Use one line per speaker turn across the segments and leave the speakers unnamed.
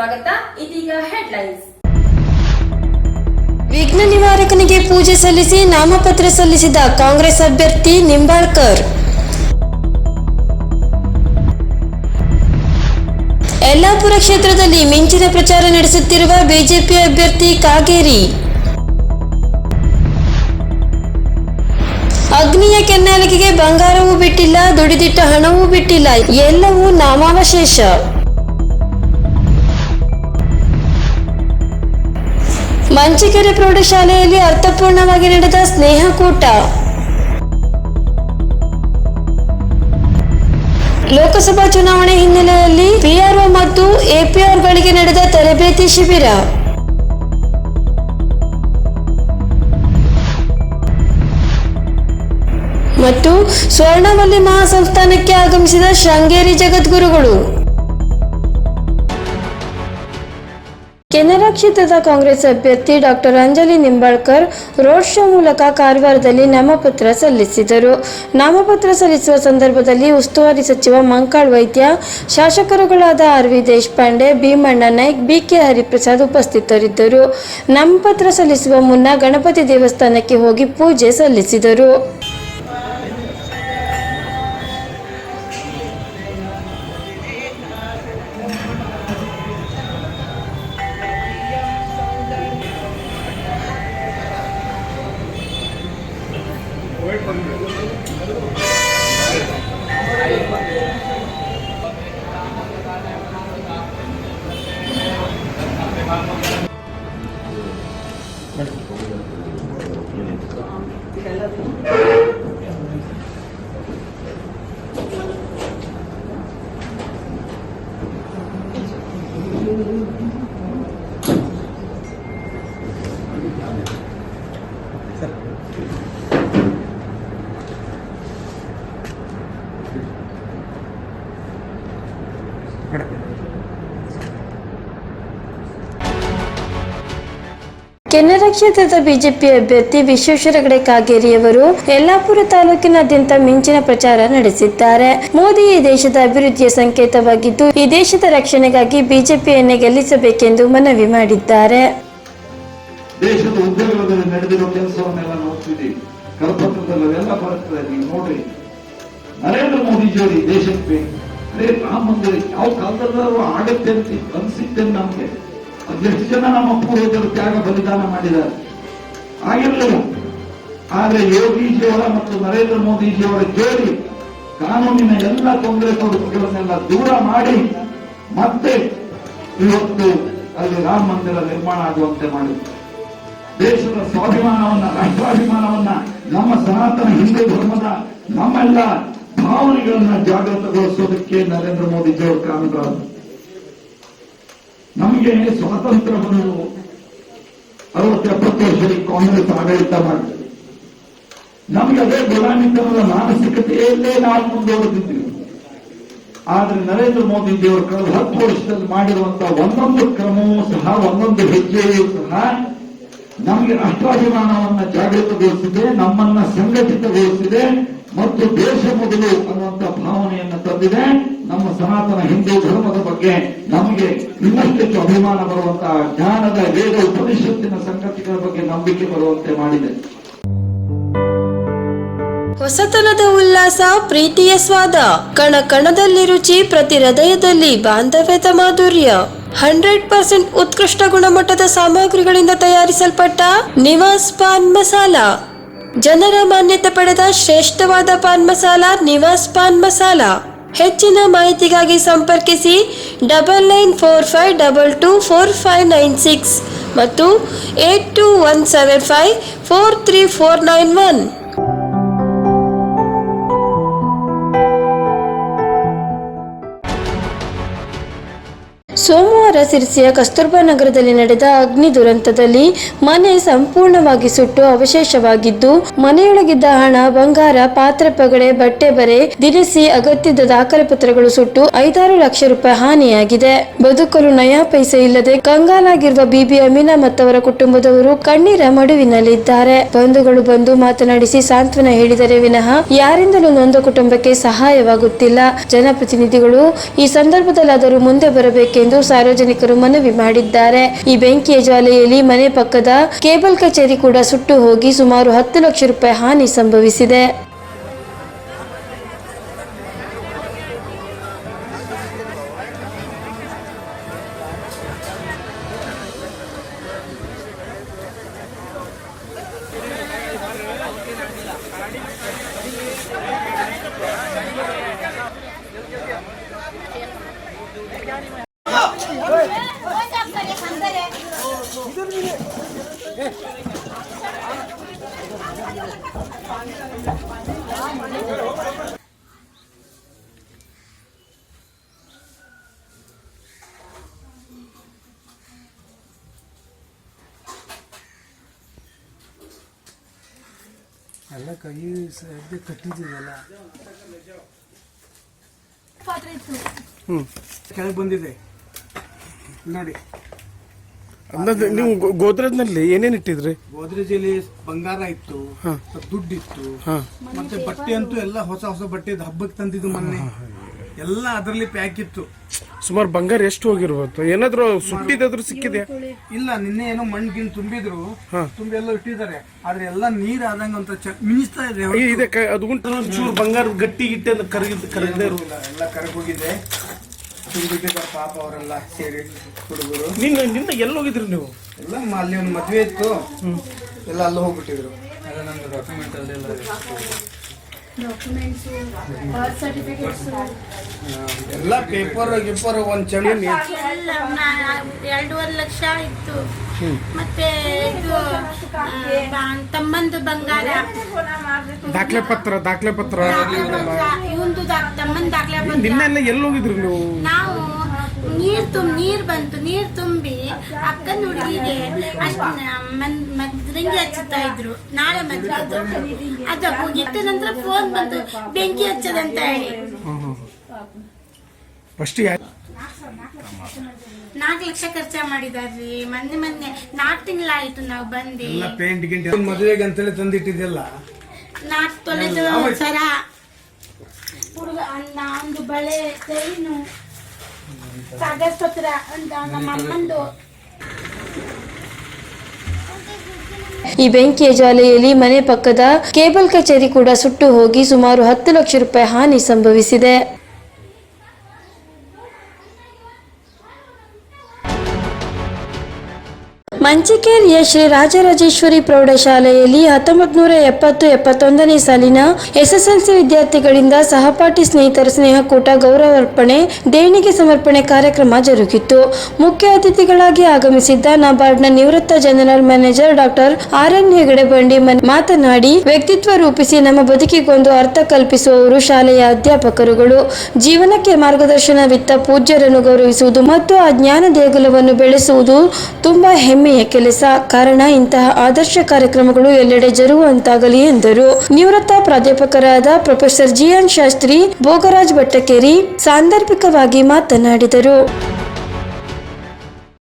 ಸ್ವಾಗತ. ಇದೀಗ ಹೆಡ್ಲೈನ್ಸ್
ವಿಘ್ನ ನಿವಾರಕನಿಗೆ ಪೂಜೆ ಸಲ್ಲಿಸಿ ನಾಮಪತ್ರ ಸಲ್ಲಿಸಿದ ಕಾಂಗ್ರೆಸ್ ಅಭ್ಯರ್ಥಿ ನಿಂಬಾಳ್ಕರ್. ಯಲ್ಲಾಪುರ ಕ್ಷೇತ್ರದಲ್ಲಿ ಮಿಂಚಿನ ಪ್ರಚಾರ ನಡೆಸುತ್ತಿರುವ ಬಿಜೆಪಿ ಅಭ್ಯರ್ಥಿ ಕಾಗೇರಿ. ಅಗ್ನಿಯ ಕೆನ್ನಾಲಿಗೆಗೆ ಬಂಗಾರವೂ ಬಿಟ್ಟಿಲ್ಲ, ದುಡಿದಿಟ್ಟ ಹಣವೂ ಬಿಟ್ಟಿಲ್ಲ, ಎಲ್ಲವೂ ನಾಮಾವಶೇಷ. ಮಂಚಿಕೆರೆ ಪ್ರೌಢಶಾಲೆಯಲ್ಲಿ ಅರ್ಥಪೂರ್ಣವಾಗಿ ನಡೆದ ಸ್ನೇಹಕೂಟ. ಲೋಕಸಭಾ ಚುನಾವಣೆ ಹಿನ್ನೆಲೆಯಲ್ಲಿ ಪಿಆರ್ಒ ಮತ್ತು ಎಪಿಆರ್ಗಳಿಗೆ ನಡೆದ ತರಬೇತಿ ಶಿಬಿರ. ಮತ್ತು ಸ್ವರ್ಣವಲ್ಲಿ ಮಹಾಸಂಸ್ಥಾನಕ್ಕೆ ಆಗಮಿಸಿದ ಶೃಂಗೇರಿ ಜಗದ್ಗುರುಗಳು. ಕೆನರಾ ಕ್ಷೇತ್ರದ ಕಾಂಗ್ರೆಸ್ ಅಭ್ಯರ್ಥಿ doctor Anjali Nimbalkar road show ಮೂಲಕ ಕಾರವಾರದಲ್ಲಿ ನಾಮಪತ್ರ ಸಲ್ಲಿಸಿದರು. ನಾಮಪತ್ರ ಸಲ್ಲಿಸುವ ಸಂದರ್ಭದಲ್ಲಿ ಉಸ್ತುವಾರಿ ಸಚಿವ Mankal Vaidya, ಶಾಸಕರುಗಳಾದ R V Deshpande, Bhimanna Naik BK Hariprasad ಉಪಸ್ಥಿತರಿದ್ದರು. ನಾಮಪತ್ರ ಸಲ್ಲಿಸುವ ಮುನ್ನ ಗಣಪತಿ ದೇವಸ್ಥಾನಕ್ಕೆ ಹೋಗಿ ಪೂಜೆ ಸಲ್ಲಿಸಿದರು. Thank you. ಕೆನರಾ ಕ್ಷೇತ್ರದ ಬಿಜೆಪಿ ಅಭ್ಯರ್ಥಿ ವಿಶ್ವೇಶ್ವರ ಹೆಗಡೆ ಕಾಗೇರಿಯವರು ಯಲ್ಲಾಪುರ ತಾಲೂಕಿನಾದ್ಯಂತ ಮಿಂಚಿನ ಪ್ರಚಾರ ನಡೆಸಿದ್ದಾರೆ. ಮೋದಿ ಈ ದೇಶದ ಅಭಿವೃದ್ಧಿಯ ಸಂಕೇತವಾಗಿದ್ದು, ಈ ದೇಶದ ರಕ್ಷಣೆಗಾಗಿ ಬಿಜೆಪಿಯನ್ನೇ ಗೆಲ್ಲಿಸಬೇಕೆಂದು ಮನವಿ ಮಾಡಿದ್ದಾರೆ.
ದೇಶದ ಉದ್ಯೋಗದಲ್ಲಿ ನಡೆದಿರೋ ಕೆಲಸವನ್ನೆಲ್ಲ ನೋಡ್ತಿದ್ದೀವಿ ಕರಪತ್ರದಲ್ಲಿ ಅವೆಲ್ಲ ಬರ್ತದೆ ನೋಡ್ರಿ. ನರೇಂದ್ರ ಮೋದಿಜಿಯವರು ಈ ದೇಶಕ್ಕೆ ರಾಮ ಮಂದಿರ ಯಾವ ಕಾಲದಲ್ಲೂ ಆಗುತ್ತೆ ಅಂತ ಅನ್ಸಿತ್ತೆ ನಮ್ಗೆ. ಅದೆಷ್ಟು ಜನ ನಮ್ಮ ಪೂರ್ವಜರು ತ್ಯಾಗ ಬಲಿದಾನ ಮಾಡಿದ್ದಾರೆ? ಆಗಿರಲಿಲ್ಲ. ಆದ್ರೆ ಯೋಗೀಜಿಯವರ ಮತ್ತು ನರೇಂದ್ರ ಮೋದಿಜಿಯವರ ಜೋಡಿ ಕಾನೂನಿನ ಎಲ್ಲ ತೊಂದರೆ ತೊಡಕುಗಳನ್ನೆಲ್ಲ ದೂರ ಮಾಡಿ ಮತ್ತೆ ಇವತ್ತು ಅಲ್ಲಿ ರಾಮ ಮಂದಿರ ನಿರ್ಮಾಣ ಆಗುವಂತೆ ಮಾಡಿದ್ರು. ದೇಶದ ಸ್ವಾಭಿಮಾನವನ್ನ, ರಾಷ್ಟ್ರಾಭಿಮಾನವನ್ನ, ನಮ್ಮ ಸನಾತನ ಹಿಂದೂ ಧರ್ಮದ ನಮ್ಮೆಲ್ಲ ಭಾವನೆಗಳನ್ನ ಜಾಗೃತಗೊಳಿಸೋದಕ್ಕೆ ನರೇಂದ್ರ ಮೋದಿಜಿಯವರು ಕಾರಣರಾದರು. ನಮಗೆ ಸ್ವಾತಂತ್ರ್ಯ ಬಂದು ಅರವತ್ತೆಪ್ಪತ್ತು ವರ್ಷದಲ್ಲಿ ಕಾಂಗ್ರೆಸ್ ಆಡಳಿತ ಮಾಡಿದೆ ನಮಗೆ ಅದೇ ಗುಲಾಮಿತನದ ಮಾನಸಿಕತೆಯಲ್ಲೇ ನಾವು ಮುಂದುವರೆದಿದ್ದೀವಿ. ಆದ್ರೆ ನರೇಂದ್ರ ಮೋದಿ ದೇವರು ಕಳೆದ ಹತ್ತು ವರ್ಷದಲ್ಲಿ ಮಾಡಿರುವಂತಹ ಒಂದೊಂದು ಕ್ರಮವೂ ಸಹ, ಒಂದೊಂದು ಹೆಜ್ಜೆಯೂ ಸಹ ನಮಗೆ ರಾಷ್ಟ್ರಾಭಿಮಾನವನ್ನ ಜಾಗೃತಗೊಳಿಸಿದೆ, ನಮ್ಮನ್ನ ಸಂಘಟಿತಗೊಳಿಸಿದೆ. ಮತ್ತು ದೇಶ ಮೊದಲು ಅನ್ನುವಂತ ಭಾವನೆಯನ್ನು ತಂದಿದೆ. ನಮ್ಮ ಸನಾತನ ಹಿಂದೂ ಧರ್ಮದ ಬಗ್ಗೆ ನಮಗೆ ಇನ್ನಷ್ಟು ಅಭಿಮಾನ ಬರುವಂತಹ ಜ್ಞಾನದ ವೇದ ಉಪನಿಷತ್ತಿನ ಸಂಗತಿಗಳ ಬಗ್ಗೆ ನಂಬಿಕೆ ಬರುವಂತೆ ಮಾಡಿದೆ.
ಹೊಸತನದ ಉಲ್ಲಾಸ, ಪ್ರೀತಿಯ ಸ್ವಾದ, ಕಣ ಕಣದಲ್ಲಿ ರುಚಿ, ಪ್ರತಿ ಹೃದಯದಲ್ಲಿ ಬಾಂಧವ್ಯದ ಮಾಧುರ್ಯ. ಹಂಡ್ರೆಡ್ ಪರ್ಸೆಂಟ್ ಉತ್ಕೃಷ್ಟ ಗುಣಮಟ್ಟದ ಸಾಮಗ್ರಿಗಳಿಂದ ತಯಾರಿಸಲ್ಪಟ್ಟ ನಿವಾಸ್ ಪಾನ್ ಮಸಾಲ. ಜನರ ಮಾನ್ಯತೆ ಪಡೆದ ಶ್ರೇಷ್ಠವಾದ ಪಾನ್ ಮಸಾಲ, ನಿವಾಸ್ ಪಾನ್ ಮಸಾಲ. ಹೆಚ್ಚಿನ ಮಾಹಿತಿಗಾಗಿ ಸಂಪರ್ಕಿಸಿ double nine four five double two four five nine six ಮತ್ತು eight two one seven five four three four nine one ಸೋಮವಾರ ಸಿರಿಸಿಯ ಕಸ್ತೂರ್ಬಾ ನಗರದಲ್ಲಿ ನಡೆದ ಅಗ್ನಿ ದುರಂತದಲ್ಲಿ ಮನೆ ಸಂಪೂರ್ಣವಾಗಿ ಸುಟ್ಟು ಅವಶೇಷವಾಗಿದ್ದು, ಮನೆಯೊಳಗಿದ್ದ ಹಣ, ಬಂಗಾರ, ಪಾತ್ರೆ ಪಗಡೆ, ಬಟ್ಟೆ ಬರೆ ದಿನಸಿ ಅಗತ್ಯದ ದಾಖಲೆ ಪತ್ರಗಳು ಸುಟ್ಟು ಐದಾರು ಲಕ್ಷ ರೂಪಾಯಿ ಹಾನಿಯಾಗಿದೆ. ಬದುಕಲು ನಯಾ ಪೈಸೆ ಇಲ್ಲದೆ ಕಂಗಾಲಾಗಿರುವ ಬಿಬಿ ಅಮೀನಾ ಮತ್ತವರ ಕುಟುಂಬದವರು ಕಣ್ಣೀರ ಮಡುವಿನಲ್ಲಿದ್ದಾರೆ. ಬಂಧುಗಳು ಬಂದು ಮಾತನಾಡಿಸಿ ಸಾಂತ್ವನ ಹೇಳಿದರೆ ವಿನಃ ಯಾರಿಂದಲೂ ನೊಂದ ಕುಟುಂಬಕ್ಕೆ ಸಹಾಯವಾಗುತ್ತಿಲ್ಲ. ಜನಪ್ರತಿನಿಧಿಗಳು ಈ ಸಂದರ್ಭದಲ್ಲಾದರೂ ಮುಂದೆ ಬರಬೇಕೆಂದು ಎಂದು ಸಾರ್ವಜನಿಕರು ಮನವಿ ಮಾಡಿದ್ದಾರೆ. ಈ ಬೆಂಕಿಯ ಜ್ವಾಲೆಯಲ್ಲಿ ಮನೆ ಪಕ್ಕದ ಕೇಬಲ್ ಕಚೇರಿ ಕೂಡ ಸುಟ್ಟು ಹೋಗಿ ಸುಮಾರು ಹತ್ತು ಲಕ್ಷ ರೂಪಾಯಿ ಹಾನಿ ಸಂಭವಿಸಿದೆ.
ಎಲ್ಲ ಕೈ ಸದ್ಯ ಕಟ್ಟಿದ್ದೀವಲ್ಲ? ಹ್ಞೂ ಕೆಳಗೆ ಬಂದಿದೆ. ನೋಡಿ.
ಅಂದಾಜು ನೀವು ಗೋ- ಗೋದ್ರೇಜ್ನಲ್ಲಿ ಏನೇನು ಇಟ್ಟಿದ್ರಿ?
ಗೋದ್ರೇಜಲ್ಲಿ ಬಂಗಾರ ಇತ್ತು ದುಡ್ಡು ಇತ್ತು ಮತ್ತೆ ಬಟ್ಟೆ ಅಂತೂ ಎಲ್ಲ ಹೊಸ ಹೊಸ ಬಟ್ಟೆ ಹಬ್ಬಕ್ಕೆ ತಂದಿದ್ದು ಮೊನ್ನೆ. ಎಲ್ಲ ಅದರಲ್ಲಿ ಪ್ಯಾಕ್ ಇತ್ತು.
ಸುಮಾರು ಬಂಗಾರ ಎಷ್ಟು ಹೋಗಿರ್ಬೋದು? ಏನಾದರೂ ಸುಟ್ಟಿದ್ದಾದರೂ ಸಿಕ್ಕಿದೆ
ಇಲ್ಲ ನಿನ್ನೆ ಏನೋ ಮಣ್ಣು ಗಿಣ್ಣು ತುಂಬಿದ್ರು ತುಂಬಿ ಎಲ್ಲ ಇಟ್ಟಿದ್ದಾರೆ. ಆದ್ರೆ ಎಲ್ಲ ನೀರ್ ಆದಂಗ ಅಂತ ಚ- ಮಿನಿಸ್ತಾ ಇದೆ
ಈ ಇದೆ ಕ- ಅದು ಉಂಟು ಚೂರು ಬಂಗಾರ ಗಟ್ಟಿ ಗಿಟ್ಟಿ ಅಂತ ಕರಗಿದ್ ಕರಗದೆ
ಎಲ್ಲ ಕರಗೋಗಿದೆ. ಪಾಪ ಅವರೆಲ್ಲ ಸೇರಿ ಹುಡುಗರು.
ನಿನ್ನ ನಿನ್ನ ಎಲ್ಲಿ ಹೋಗಿದ್ರು ನೀವು?
ಎಲ್ಲ ಮ- ಅಲ್ಲಿ ಒಂದು ಮದ್ವೆ ಇತ್ತು. ಎಲ್ಲ ಅಲ್ಲಿ ಹೋಗ್ಬಿಟ್ಟಿದ್ರು. ಎಲ್ಲ ಪೇಪರ್ ಗಿಪ್ಪರ್ ಒಂದು
ಎಲ್ಲ ನಾ- ಎರಡೂವರೆ ಲಕ್ಷ ಇತ್ತು. ಮತ್ತೆ ಇದು ಆ, ತಮ್ಮಂದು ಬಂಗಾರ.
ದಾಖಲೆ ಪತ್ರ ದಾಖಲೆ ಪತ್ರ.
ಇವಂದು ತಮ್ಮಂದು ದಾಖಲೆ ಪತ್ರ.
ನಿನ್ನೆಲ್ಲ ಎಲ್ಲಿ ಹೋಗಿದ್ರು ನೀವು?
ನಾವು ನೀರ್ ತುಂಬ ನೀರ್ ಬಂತು ನೀರ್ ತುಂಬಿ ಅಕ್ಕನ ಹುಡುಗಿಗೆ ಅಷ್ಟ ಮದ್ರಂಗಿ ಹಚ್ಚುತ್ತಾ ಇದ್ರು. ನಾಳೆ ಮದ್ವೆ ಅದ. ಮುಗಿದ ನಂತರ ಫೋನ್ ಬಂತು ಬೆಂಕಿ ಹಚ್ಚದಂತ ಹೇಳಿ.
ಫಸ್ಟ್
ನಾಲ್ಕು ಲಕ್ಷ ಖರ್ಚ ಮಾಡಿದಾರ್ರಿ. ಮೊನ್ನೆ ಮೊನ್ನೆ ನಾಲ್ಕು ತಿಂಗಳಾಯ್ತು ನಾವು ಬಂದಿ.
ಪೇಂಟ್ ಗಿಂಟ್ ಮದುವೆಗೆ ಅಂತೇಳಿ ತಂದಿಟ್ಟಿದ್ದೆಲ್ಲ.
ನಾಲ್ಕು ತೊಲೆ ಸರ ಹುಡುಗ ಒಂದು ಬಳೆ ಚೈನು ಅಂತ ನಮ್ಮ ಅಮ್ಮಂದು.
ಈ ಬೆಂಕಿಯ ಜಾಲೆಯಲ್ಲಿ ಮನೆ ಪಕ್ಕದ ಕೇಬಲ್ ಕಚೇರಿ ಕೂಡ ಸುಟ್ಟು ಹೋಗಿ ಸುಮಾರು ಹತ್ತು ಲಕ್ಷ ರೂಪಾಯಿ ಹಾನಿ ಸಂಭವಿಸಿದೆ. ಮಂಚಿಕೇರಿಯ ಶ್ರೀ ರಾಜರಾಜೇಶ್ವರಿ ಪ್ರೌಢಶಾಲೆಯಲ್ಲಿ ಹತ್ತೊಂಬತ್ತು ನೂರ ಎಪ್ಪತ್ತು ಎಪ್ಪತ್ತೊಂದನೇ ಸಾಲಿನ ಎಸ್ಎಸ್ಎಲ್ಸಿ ವಿದ್ಯಾರ್ಥಿಗಳಿಂದ ಸಹಪಾಠಿ ಸ್ನೇಹಿತರ ಸ್ನೇಹಕೂಟ ಗೌರವಾರ್ಪಣೆ, ದೇಣಿಗೆ ಸಮರ್ಪಣೆ ಕಾರ್ಯಕ್ರಮ ಜರುಗಿತು. ಮುಖ್ಯ ಅತಿಥಿಗಳಾಗಿ ಆಗಮಿಸಿದ್ದ ನಬಾರ್ಡ್ನ ನಿವೃತ್ತ general manager doctor R N Hegde Bandi ಮಾತನಾಡಿ, ವ್ಯಕ್ತಿತ್ವ ರೂಪಿಸಿ ನಮ್ಮ ಬದುಕಿಗೊಂದು ಅರ್ಥ ಕಲ್ಪಿಸುವವರು ಶಾಲೆಯ ಅಧ್ಯಾಪಕರುಗಳು. ಜೀವನಕ್ಕೆ ಮಾರ್ಗದರ್ಶನವಿತ್ತ ಪೂಜ್ಯರನ್ನು ಗೌರವಿಸುವುದು ಮತ್ತು ಆ ಜ್ಞಾನ ದೇಗುಲವನ್ನು ಬೆಳೆಸುವುದು ತುಂಬಾ ಹೆಮ್ಮೆಯ ಕೆಲಸ ಕಾರಣ ಇಂತಹ ಆದರ್ಶ ಕಾರ್ಯಕ್ರಮಗಳು ಎಲ್ಲೆಡೆ ಜರುಗುವಂತಾಗಲಿ ಎಂದರು. ನಿವೃತ್ತ ಪ್ರಾಧ್ಯಾಪಕರಾದ ಪ್ರೊಫೆಸರ್ ಜಿಎನ್ ಶಾಸ್ತ್ರಿ, ಭೋಗರಾಜ್ ಭಟ್ಟಕೇರಿ ಸಾಂದರ್ಭಿಕವಾಗಿ ಮಾತನಾಡಿದರು.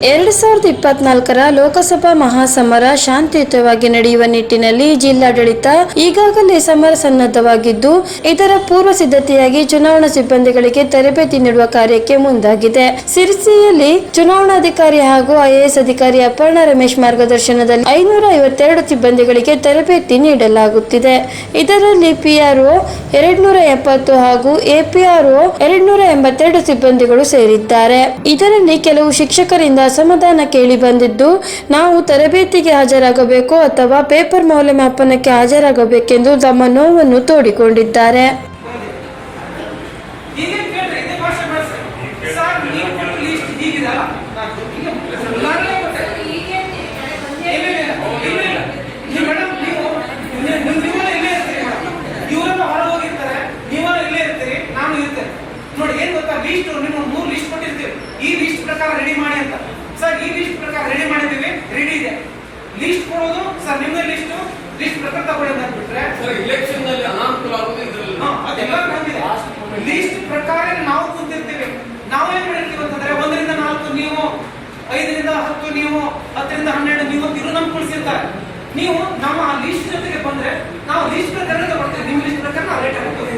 ಎರಡು ಸಾವಿರದ ಇಪ್ಪತ್ನಾಲ್ಕರ ಲೋಕಸಭಾ ಮಹಾಸಮರ ಶಾಂತಿಯುತವಾಗಿ ನಡೆಯುವ ನಿಟ್ಟಿನಲ್ಲಿ ಜಿಲ್ಲಾಡಳಿತ ಈಗಾಗಲೇ ಸಮರ ಸನ್ನದ್ಧವಾಗಿದ್ದು, ಇದರ ಪೂರ್ವ ಸಿದ್ಧತೆಯಾಗಿ ಚುನಾವಣಾ ಸಿಬ್ಬಂದಿಗಳಿಗೆ ತರಬೇತಿ ನೀಡುವ ಕಾರ್ಯಕ್ಕೆ ಮುಂದಾಗಿದೆ. ಸಿರ್ಸಿಯಲ್ಲಿ ಚುನಾವಣಾಧಿಕಾರಿ ಹಾಗೂ ಐಎಎಸ್ ಅಧಿಕಾರಿ ಅಪರ್ಣ ರಮೇಶ್ ಮಾರ್ಗದರ್ಶನದಲ್ಲಿ ಐನೂರ ಐವತ್ತೆರಡು ಸಿಬ್ಬಂದಿಗಳಿಗೆ ತರಬೇತಿ ನೀಡಲಾಗುತ್ತಿದೆ. ಇದರಲ್ಲಿ ಪಿಆರ್ಒ ಎರಡ್ನೂರ ಎಪ್ಪತ್ತು ಹಾಗೂ ಎಪಿಆರ್ಒ ಎರಡ್ನೂರ ಎಂಬತ್ತೆರಡು ಸಿಬ್ಬಂದಿಗಳು ಸೇರಿದ್ದಾರೆ. ಇದರಲ್ಲಿ ಕೆಲವು ಶಿಕ್ಷಕರಿಂದ ಅಸಮಾಧಾನ ಕೇಳಿ ಬಂದಿದ್ದು ನಾವು ತರಬೇತಿಗೆ ಹಾಜರಾಗಬೇಕು ಅಥವಾ ಪೇಪರ್ ಮೌಲ್ಯಮಾಪನಕ್ಕೆ ಹಾಜರಾಗಬೇಕೆಂದು ತಮ್ಮ ನೋವನ್ನು ತೋಡಿಕೊಂಡಿದ್ದಾರೆ
ಹೀಗೆ ಕೇಳ್ರಿ ಇದೇ ಭಾಷೆ ಬಳಸಿ ಸರ್ ನೀವು ಕೊಟ್ಟ ಲಿಸ್ಟ್ ಹೀಗಿದಲ್ಲ ಈಗ ಉದಾಹರಣೆ ಕೊಟ್ಟೆ. ಇಲ್ಲ, ಇಲ್ಲ, ಇಲ್ಲ, ಇಲ್ಲ. ನೀವು ಮೇಡಮ್ ನೀವು ನೀವು- ನೀವು ನೀವೆಲ್ಲ ಇಲ್ಲೇ ಇರ್ತೀರಿ ಮೇಡಮ್ ಇವರೆಲ್ಲ ಹೊರಗೆ ಹೋಗಿರ್ತಾರೆ ನೀವೆಲ್ಲ ಇಲ್ಲೇ ಇರ್ತೀರಿ ನಾನು ಇರ್ತೇನೆ ನೋಡಿ ಏನ್ ಗೊತ್ತಾ ಲಿಸ್ಟ್ ನಿಮ್ಮ ಮೂರು ಲಿಸ್ಟ್ ಕೊಟ್ಟಿರ್ತೀವಿ ಈ ಲಿಸ್ಟ್ ಪ್ರಕಾರ ರೆಡಿ ಮಾಡಿ ಅಂತ ಸರ್ ಈ ಲಿಸ್ಟ್ ಪ್ರಕಾರ ರೆಡಿ ಮಾಡಿದ್ದೀವಿ ರೆಡಿ ಇದೆ ಲಿಸ್ಟ್ ಕೊಡೋದು ಸರ್ ನಿಮ್ಮ ಲಿಸ್ಟ್ ಲಿಸ್ಟ್ ಪ್ರಕಾರ ತಗೊಳ್ಳೋದು ಅಂತ ಬಿಟ್ರೆ
ಇಲೆಕ್ಷನ್ನಲ್ಲಿ ಅನಾನುಕೂಲ ಆಗೋದು ಇದರಲ್ಲಿ
ಅದೆಲ್ಲ ಬಂದಿದೆ. ಲೀಸ್ಟ್ ಪ್ರಕಾರ ನಾವು ಕೂತಿರ್ತೀವಿ. ಏನು ಮಾಡಿರ್ತೀವಿ ಅಂತಂದ್ರೆ ಒಂದರಿಂದ ನಾಲ್ಕು ನೀವು ಐದರಿಂದ ಹತ್ತು ನೀವು ಹತ್ತರಿಂದ ಹನ್ನೆರಡು ನೀವು ತಿರು ಇರು ನಮ್ಗೆ ಕಳಿಸಿರ್ತಾರೆ ನೀವು ನಮ್ಮ ಆ ಲೀಸ್ಟ್ ಜೊತೆಗೆ ಬಂದ್ರೆ ನಾವು ಲಿಸ್ಟ್ ಪ್ರಕಾರ ತಗೊಳ್ತೀವಿ. ನಿಮ್ಮ ಲಿಸ್ಟ್ ಪ್ರಕಾರ ನಾವು ರೇಟ್ ಹಾಕ್ತೀವಿ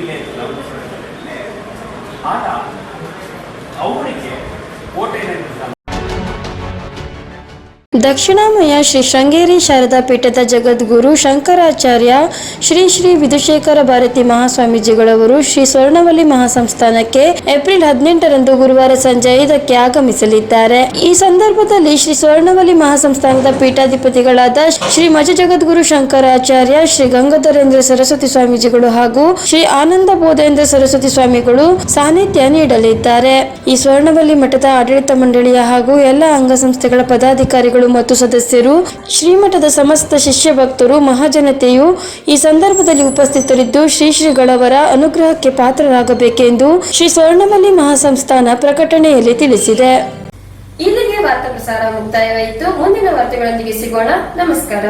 I. não? Ah, tá.
ದಕ್ಷಿಣಾಮಯ ಶ್ರೀ ಶೃಂಗೇರಿ ಶಾರದಾ ಪೀಠದ ಜಗದ್ಗುರು ಶಂಕರಾಚಾರ್ಯ ಶ್ರೀ ಶ್ರೀ ವಿಧುಶೇಖರ ಭಾರತಿ ಮಹಾಸ್ವಾಮೀಜಿಗಳವರು ಶ್ರೀ ಸ್ವರ್ಣವಲ್ಲಿ ಮಹಾಸಂಸ್ಥಾನಕ್ಕೆ ಏಪ್ರಿಲ್ ಹದಿನೆಂಟರಂದು ಗುರುವಾರ ಸಂಜೆ ಐದಕ್ಕೆ ಆಗಮಿಸಲಿದ್ದಾರೆ. ಈ ಸಂದರ್ಭದಲ್ಲಿ ಶ್ರೀ ಸ್ವರ್ಣವಲ್ಲಿ ಮಹಾಸಂಸ್ಥಾನದ ಪೀಠಾಧಿಪತಿಗಳಾದ ಶ್ರೀ ಮಜ ಜಗದ್ಗುರು ಶಂಕರಾಚಾರ್ಯ, ಶ್ರೀ ಗಂಗಾಧರೇಂದ್ರ ಸರಸ್ವತಿ ಸ್ವಾಮೀಜಿಗಳು ಹಾಗೂ ಶ್ರೀ ಆನಂದ ಬೋಧೇಂದ್ರ ಸರಸ್ವತಿ ಸ್ವಾಮಿಗಳು ಸಾನ್ನಿಧ್ಯ ನೀಡಲಿದ್ದಾರೆ. ಈ ಸ್ವರ್ಣವಲ್ಲಿ ಮಠದ ಆಡಳಿತ ಮಂಡಳಿಯ ಹಾಗೂ ಎಲ್ಲ ಅಂಗಸಂಸ್ಥೆಗಳ ಪದಾಧಿಕಾರಿಗಳು ಮತ್ತು ಸದಸ್ಯರು, ಶ್ರೀಮಠದ ಸಮಸ್ತ ಶಿಷ್ಯ ಭಕ್ತರು ಮಹಾಜನತೆಯು ಈ ಸಂದರ್ಭದಲ್ಲಿ ಉಪಸ್ಥಿತರಿದ್ದು ಶ್ರೀ ಶ್ರೀಗಳವರ ಅನುಗ್ರಹಕ್ಕೆ ಪಾತ್ರರಾಗಬೇಕೆಂದು ಶ್ರೀ ಸ್ವರ್ಣವಲ್ಲಿ ಮಹಾಸಂಸ್ಥಾನ ಪ್ರಕಟಣೆಯಲ್ಲಿ ತಿಳಿಸಿದೆ.
ಇಲ್ಲಿಗೆ ವಾರ್ತಾ ಪ್ರಸಾರ ಮುಕ್ತಾಯವಾಯಿತು. ಮುಂದಿನ ವಾರ್ತೆಗಳೊಂದಿಗೆ ಸಿಗೋಣ. ನಮಸ್ಕಾರ.